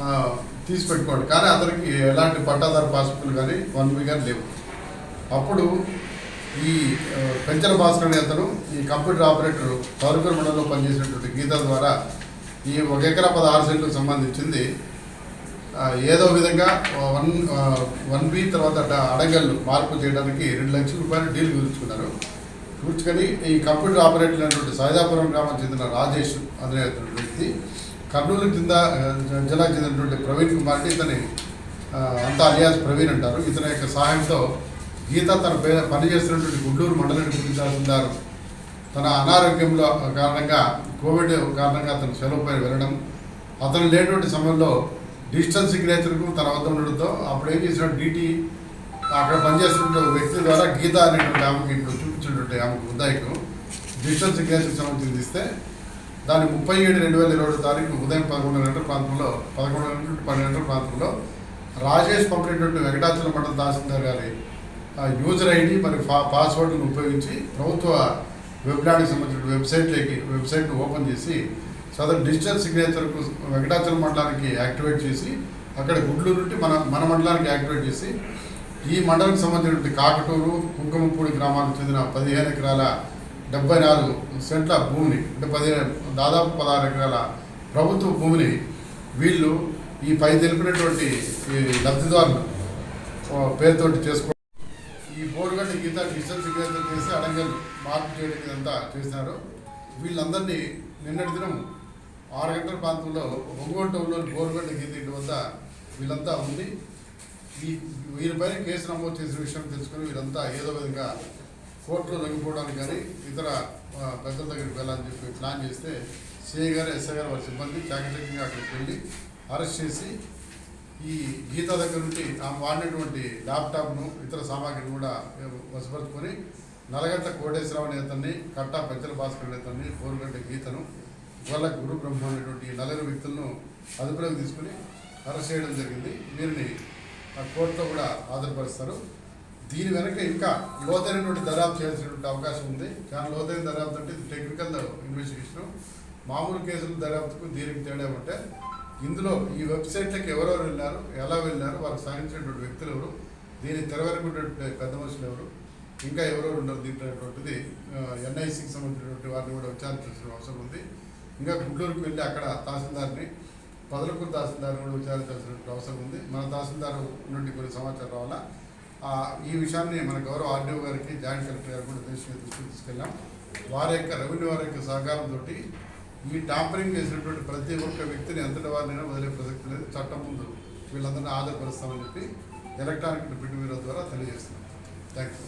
ఆ, తీసి పెట్టుకోండి కానీ అతనికి ఎలాంటి పట్టాదారు పాస్బుక్లు కానీ వన్ వీ కానీ లేవు. అప్పుడు ఈ ఆ, పెంచల భాస్కర్ అనే అతను ఈ కంప్యూటర్ ఆపరేటర్ తరుకూరు మండలంలో పనిచేసినటువంటి గీత ద్వారా ఈ ఒక ఎకరా పదహారు సెంట్లకు సంబంధించింది. ఏదో విధంగా వన్ వన్ బి తర్వాత అడగళ్ళు మార్పు చేయడానికి రెండు లక్షల రూపాయలు డీల్ కుదుర్చుకున్నారు. కూర్చుకొని ఈ కంప్యూటర్ ఆపరేటర్ అయినటువంటి సాయిదాపురం గ్రామం చెందిన రాజేష్ అనే వ్యక్తి కర్నూలు కింద జిల్లాకు చెందినటువంటి ప్రవీణ్ కుమార్ ఇతని అంతా అలియాస్ ప్రవీణ్ అంటారు. ఇతని యొక్క సహాయంతో గీత తన పనిచేస్తున్నటువంటి గుంటూరు మండల డిప్యూటీ తహసీల్దార్ తన అనారోగ్యంలో కారణంగా కోవిడ్ కారణంగా అతను సెలవు పైన వెళ్ళడం అతను లేనటువంటి సమయంలో డిజిటల్ సిగ్నేచర్కు తన వద్ద ఉండడంతో అప్పుడు ఏం చేసిన డీటీ అక్కడ పనిచేస్తున్న ఒక వ్యక్తి ద్వారా గీత అనేటువంటి ఆమెకి ఇప్పుడు చూపించినటువంటి ఆమెకు ఉదాయకు. డిజిటల్ సిగ్నేచర్ సంబంధించి ఇస్తే దాని ముప్పై ఏడు రెండు వేల ఇరవై తారీఖు ఉదయం పదకొండు గంటల ప్రాంతంలో పదకొండు గంటల పన్నెండు గంటల ప్రాంతంలో రాజేష్ పంపినటువంటి వెంకటాచలం మండల తహసీల్దార్ గారి ఆ, యూజర్ ఐడి మరియు పా పాస్వర్డ్ను ఉపయోగించి ప్రభుత్వ వెబ్లాండ్కి సంబంధించిన వెబ్సైట్లోకి వెబ్సైట్ను ఓపెన్ చేసి సదరు డిజిటల్ సిగ్నేచర్కు వెంకటాచలం మండలానికి యాక్టివేట్ చేసి అక్కడ గుడ్లూరు నుండి మన మన మండలానికి యాక్టివేట్ చేసి ఈ మండలానికి సంబంధించినటువంటి కాకటూరు కుంకుమపూడి గ్రామానికి చెందిన పదిహేను ఎకరాల డెబ్బై నాలుగు సెంట్ల భూమిని అంటే పదిహేను దాదాపు పదహారు ఎకరాల ప్రభుత్వ భూమిని వీళ్ళు ఈ పై తెలిపినటువంటి ఈ లబ్ధిదారులు పేరుతోటి చేసుకో ఈ బోర్గడ్డ గీత డిజిటల్ సిగ్నేచర్ చేసి అడంగల్ మార్పు చేయడం ఇదంతా చేసినారు వీళ్ళందరినీ నిన్నటి దినం ఆరు గంటల ప్రాంతంలో ఒంగోలు టౌన్లోని బోర్గడ్డ గీత ఇంటి వద్ద వీళ్ళంతా ఉంది. ఈ వీరిపైన కేసు నమోదు చేసిన విషయం తెలుసుకుని వీరంతా ఏదో విధంగా కోర్టులో లొంగిపోవడానికి కానీ ఇతర పెద్దల దగ్గరికి వెళ్ళాలని చెప్పి ప్లాన్ చేస్తే సిఐ గారు ఎస్ఐ గారు వారి సిబ్బంది చాకచక్యంగా అక్కడికి వెళ్ళి అరెస్ట్ చేసి ఈ గీత దగ్గర నుండి ఆమె వాడినటువంటి ల్యాప్టాప్ను ఇతర సామాగ్రిని కూడా వసపరుచుకొని నలగంట కోటేశ్వరరావు అనే అతన్ని కట్టా పెద్దల భాస్కర్ అనే అతన్ని గీతను వల్ల గురు బ్రహ్మ అనేటువంటి నలుగురు వ్యక్తులను అదుపులోకి తీసుకుని అరెస్ట్ చేయడం జరిగింది. వీరిని ఆ కోర్టులో కూడా ఆధారపరుస్తారు దీని వెనక ఇంకా లోతైనటువంటి దర్యాప్తు చేయాల్సినటువంటి అవకాశం ఉంది. కానీ లోతైన దర్యాప్తు అంటే టెక్నికల్ ఇన్వెస్టిగేషన్ మామూలు కేసుల దర్యాప్తుకు దీనికి తేడా ఉంటే ఇందులో ఈ వెబ్సైట్లకు ఎవరెవరు వెళ్ళారు ఎలా వెళ్ళారు వారికి సాధించినటువంటి వ్యక్తులు ఎవరు దీన్ని తెరవెనుకున్నటువంటి పెద్ద మనుషులు ఎవరు ఇంకా ఎవరెవరు ఉండరు దీంట్లోటువంటిది ఎన్ఐసికి సంబంధించినటువంటి వారిని కూడా విచారించాల్సిన అవసరం ఉంది. ఇంకా గుంటూరుకు వెళ్ళి అక్కడ తహసీల్దార్ని పదలకూరు తహసీల్దార్ని కూడా విచారించాల్సినటువంటి అవసరం ఉంది. మన తహసీల్దార్ నుండి కొన్ని సమాచారం రావాలా? ఈ విషయాన్ని మన గౌరవ ఆర్డీఓ గారికి జాయింట్ కలెక్టర్ గారు కూడా దృష్టికి దృష్టికి తీసుకెళ్ళాం. వారి యొక్క రెవెన్యూ వారి యొక్క సహకారంతో ఈ టాంపరింగ్ చేసినటువంటి ప్రతి ఒక్క వ్యక్తిని ఎంతటి వారినైనా వదిలే ప్రసక్తి లేదు. చట్టం ముందు వీళ్ళందరినీ ఆధారపరుస్తామని చెప్పి ఎలక్ట్రానిక్ ప్రింట్ బ్యూరో ద్వారా తెలియజేస్తున్నాం. Thank you